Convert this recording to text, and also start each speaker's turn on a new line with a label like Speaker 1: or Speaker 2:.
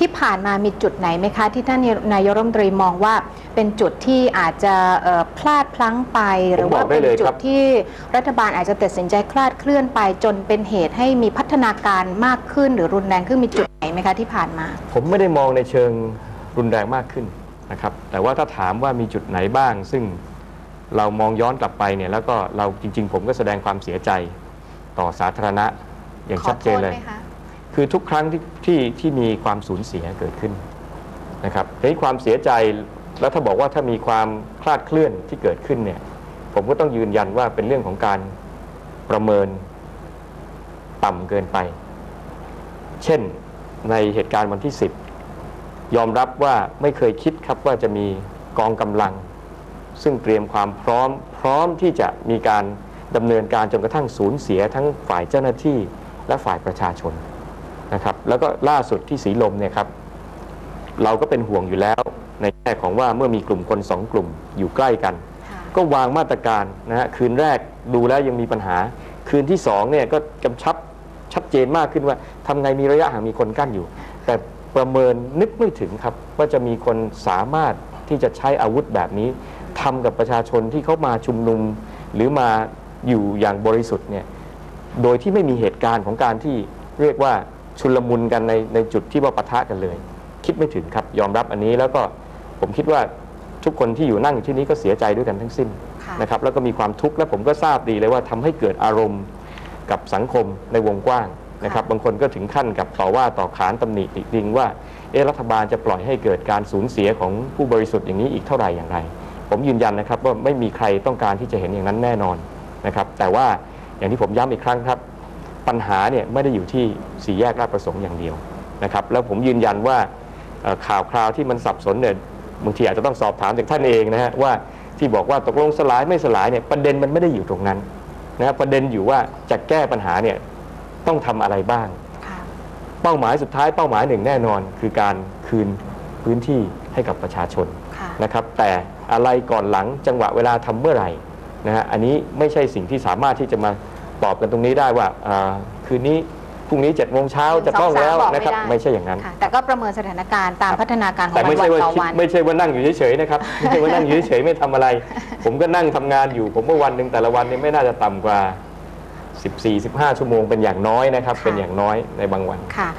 Speaker 1: ที่ผ่านมามีจุดไหนไหมคะ ที่ท่านนายกรัฐมนตรีมองว่าเป็นจุดที่อาจจะเอ่อพลาดพลั้งไป หรือว่า
Speaker 2: ผมบอกได้
Speaker 1: เป็น
Speaker 2: เลย
Speaker 1: จุ
Speaker 2: ครั
Speaker 1: ด
Speaker 2: บ
Speaker 1: ที่รัฐบาลอาจจะตัดสินใจคลาดเคลื่อนไป จนเป็นเหตุให้มีพัฒนาการมากขึ้น หรือรุนแรงขึ้นมีจุดไหนไหมคะที่ผ่านมา
Speaker 2: ผมไม่ได้มองในเชิงรุนแรงมากขึ้นนะครับแต่ว่าถ้าถามว่ามีจุดไหนบ้าง ซึ่งเรามองย้อนกลับไปเนี่ยแล้วก็เราจริง ๆ ผมก็แสดงความเสียใจต่อสาธารณะอย่างชัดเจนเลย คือทุกครั้งที่ที่ที่มีความสูญเสียเกิดขึ้นนะครับทีนี้ความเสียใจแล้วถ้าบอกว่าถ้ามีความคลาดเคลื่อนที่เกิดขึ้นเนี่ย ผมก็ต้องยืนยันว่าเป็นเรื่องของการประเมินต่ำเกินไป เช่นในเหตุการณ์วันที่ 10 ยอมรับว่าไม่เคยคิดครับว่าจะมีกองกำลัง ซึ่งเตรียมความพร้อมพร้อมที่จะมีการดำเนินการจนกระทั่งสูญเสียทั้งฝ่ายเจ้าหน้าที่และฝ่ายประชาชน นะครับแล้วก็ล่าสุดที่สีลมเนี่ยครับเราก็เป็นห่วงอยู่แล้วในแง่ของว่าเมื่อมีกลุ่มคนสองกลุ่มอยู่ใกล้กัน ก็วางมาตรการนะฮะคืนแรกดูแล้วยังมีปัญหา คืนที่สองเนี่ยก็กำชับชัดเจนมากขึ้นว่าทำไงมีระยะห่างมีคนกั้นอยู่ แต่ประเมินนึกไม่ถึงครับ ว่าจะมีคนสามารถที่จะใช้อาวุธแบบนี้ทำกับประชาชนที่เขามาชุมนุม หรือมาอยู่อย่างบริสุทธิ์เนี่ยโดยที่ไม่มีเหตุการณ์ของการที่เรียกว่า ชุลมุนกันในในจุดที่ว่าปะทะกันเลย คิดไม่ถึงครับยอมรับอันนี้แล้วก็ผมคิดว่าทุกคนที่อยู่นั่งอยู่ที่นี้ก็เสียใจด้วยกันทั้งสิ้น
Speaker 1: ค่ะ
Speaker 2: นะครับแล้วก็มีความทุกข์และผมก็ทราบดีเลยว่าทำให้เกิดอารมณ์กับสังคมในวงกว้างนะครับ
Speaker 1: ค่ะ
Speaker 2: บางคนก็ถึงขั้นกับต่อว่าต่อขานตำหนิติติงว่าเอะรัฐบาลจะปล่อยให้เกิดการสูญเสียของผู้บริสุทธิ์อย่างนี้อีกเท่าไหร่อย่างไร ผมยืนยันนะครับว่าไม่มีใครต้องการที่จะเห็นอย่างนั้นแน่นอนนะครับแต่ว่าอย่างที่ผมย้ำอีกครั้งครับ ปัญหาเนี่ยไม่ได้อยู่ที่สี่แยกราชประสงค์อย่างเดียวนะครับแล้วผมยืนยันว่าเอ่อข่าวคราวที่มันสับสนเนี่ยบางทีอาจจะต้องสอบถามจากท่านเองนะฮะว่าที่บอกว่าตกลงสลายไม่สลายเนี่ยประเด็นมันไม่ได้อยู่ตรงนั้นนะฮะประเด็นอยู่ว่าจะแก้ปัญหาเนี่ยต้องทำอะไรบ้าง
Speaker 1: ค่ะ
Speaker 2: เป้าหมายสุดท้ายเป้าหมายหนึ่งแน่นอน คือการคืนพื้นที่ให้กับประชาชน
Speaker 1: ค่ะ
Speaker 2: นะครับแต่อะไรก่อนหลังจังหวะเวลาทำเมื่อไหร่นะฮะอันนี้ไม่ใช่สิ่งที่สามารถที่จะมา ตอบกันตรงนี้ได้ว่าอ่าคืนนี้พรุ่งนี้7จ็ดโมงเช้าจะต้องแล้ว
Speaker 1: บอกไม่
Speaker 2: นะครับ
Speaker 1: ได้
Speaker 2: ไม่ใช่อย่างนั้น
Speaker 1: ค่ะแต่ก็ประเมินสถานการณ์ตาม
Speaker 2: ครับ
Speaker 1: พัฒนาการของ
Speaker 2: แต่
Speaker 1: วั
Speaker 2: ไม่
Speaker 1: น
Speaker 2: ใช่
Speaker 1: วัน
Speaker 2: ว่า
Speaker 1: ต่อ
Speaker 2: คิด
Speaker 1: วัน
Speaker 2: ไม่ใช่ว่านั่งอยู่เฉยๆนะครับไม่ใช่ว่านั่งอยู่เฉยๆไม่ทำอะไร ผมก็นั่งทำงานอยู่ ผมว่าวันหนึ่งแต่ละวันเนี่ยไม่น่าจะต่ำกว่า 14-15 ชั่วโมงเป็นอย่างน้อยนะครับ
Speaker 1: ค่ะ
Speaker 2: เป็นอย่างน้อยในบางวัน
Speaker 1: ค่ะ